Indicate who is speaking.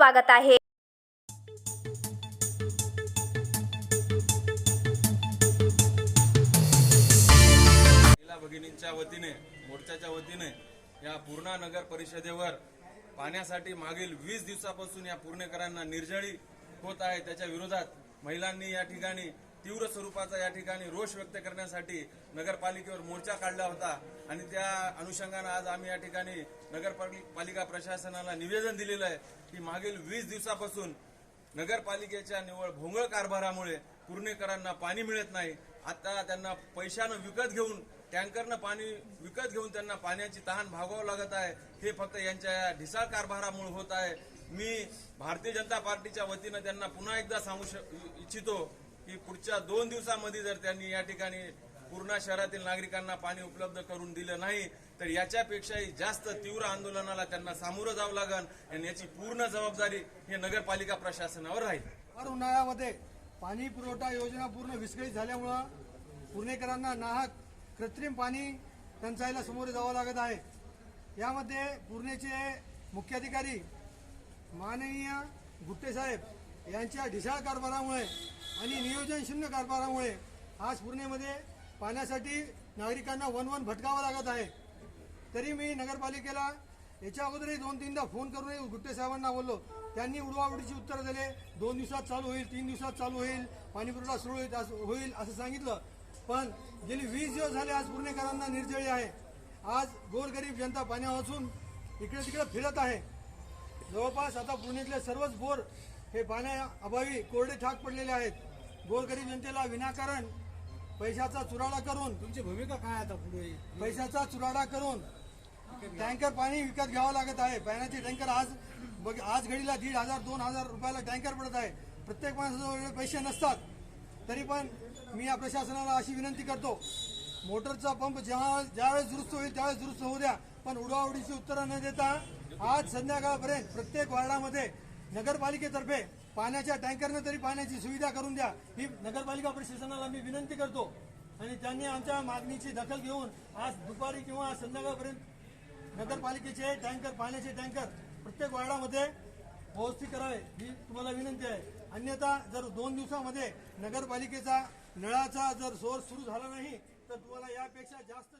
Speaker 1: स्वागत आहे.
Speaker 2: भगिनींच्या वतीने मोर्चाच्या वतीने या पूर्णा नगर परिषदेवर पाण्यासाठी मागील वीस दिवसापासून या पूर्णेकरांना निर्जळी होत आहे. त्याच्या विरोधात महिलांनी या ठिकाणी तीव्र स्वरूपाचा या ठिकाणी रोष व्यक्त करण्यासाठी नगरपालिकेवर मोर्चा काढला होता. आणि त्या अनुषंगानं आज आम्ही या ठिकाणी नगरपालिका प्रशासनाला निवेदन दिलेलं आहे की मागील वीस दिवसापासून नगरपालिकेच्या निव्वळ भोंगळ कारभारामुळे पूर्णेकरांना पाणी मिळत नाही. आता त्यांना पैशानं विकत घेऊन टँकरनं पाणी विकत घेऊन त्यांना पाण्याची तहान भागावं लागत आहे. हे फक्त यांच्या या ढिसाळ कारभारामुळे होत आहे. मी भारतीय जनता पार्टीच्या वतीनं त्यांना पुन्हा एकदा सांगू इच्छितो की पुढच्या दोन दिवसामध्ये जर त्यांनी या ठिकाणी पूर्णा शहरातील नागरिकांना पाणी उपलब्ध करून दिलं नाही तर याच्यापेक्षाही जास्त तीव्र आंदोलनाला त्यांना सामोरं जावं लागेल आणि याची पूर्ण जबाबदारी हे नगरपालिका प्रशासनावर राहील.
Speaker 3: उन्हाळ्यामध्ये पाणी पुरवठा योजना पूर्ण विस्कळीत झाल्यामुळं पुणेकरांना नाहक कृत्रिम पाणी टंचाईला समोर जावं लागत आहे. यामध्ये पुणेचे मुख्याधिकारी माननीय गुट्टे साहेब यांच्या ढिसाळ कारभारामुळे आणि नियोजनशून्य कारभारामुळे आज पूर्णेमध्ये पाण्यासाठी नागरिकांना वन वन भटकावं लागत आहे. तरी मी नगरपालिकेला याच्या अगोदरही दोन तीनदा फोन करूनही गुट्टे साहेबांना बोललो. त्यांनी उडवाउडीची उत्तरं दिले. दोन दिवसात चालू होईल तीन दिवसात चालू होईल पाणीपुरवठा सुरू होईल असं- होईल असं सांगितलं. पण गेली वीस दिवस झाले आज पुणेकरांना निर्जळी आहे. आज गोरगरीब जनता पाण्यापासून इकडे तिकडे फिरत आहे. जवळपास आता पुणेतले सर्वच बोर हे पाण्याअभावी कोरडे ठाक पडलेले आहेत. गोरगरीब जनतेला विनाकारण पैशाचा चुराडा करून
Speaker 4: तुमची भूमिका काय आता पुढे?
Speaker 3: पैशाचा चुराडा करून टँकर पाणी विकत घ्यावं लागत आहे. पाण्याचे टँकर आज बघ आज घडीला दीड हजार दोन हजार रुपयाला टँकर पडत आहे. प्रत्येक माणसाजवळ पैसे नसतात. तरी पण मी या प्रशासनाला अशी विनंती करतो मोटरचा पंप जेव्हा ज्यावेळेस दुरुस्त होईल त्यावेळेस दुरुस्त होऊ द्या. पण उडवाउडीची उत्तरं न देता आज संध्याकाळपर्यंत प्रत्येक वार्डामध्ये नगरपालिकेतर्फे पाण्याच्या टँकरनं तरी पाण्याची सुविधा करून द्या. ही नगरपालिका प्रशासनाला मी विनंती करतो. आणि त्यांनी आमच्या मागणीची दखल घेऊन आज दुपारी किंवा संध्याकाळपर्यंत नगरपालिकेचे टँकर पाण्याचे टँकर प्रत्येक वार्डामध्ये व्यवस्थित करावे ही तुम्हाला विनंती आहे. अन्यथा जर दोन दिवसामध्ये नगरपालिकेचा नळाचा जर सोर्स सुरू झाला नाही तर तुम्हाला यापेक्षा जास्त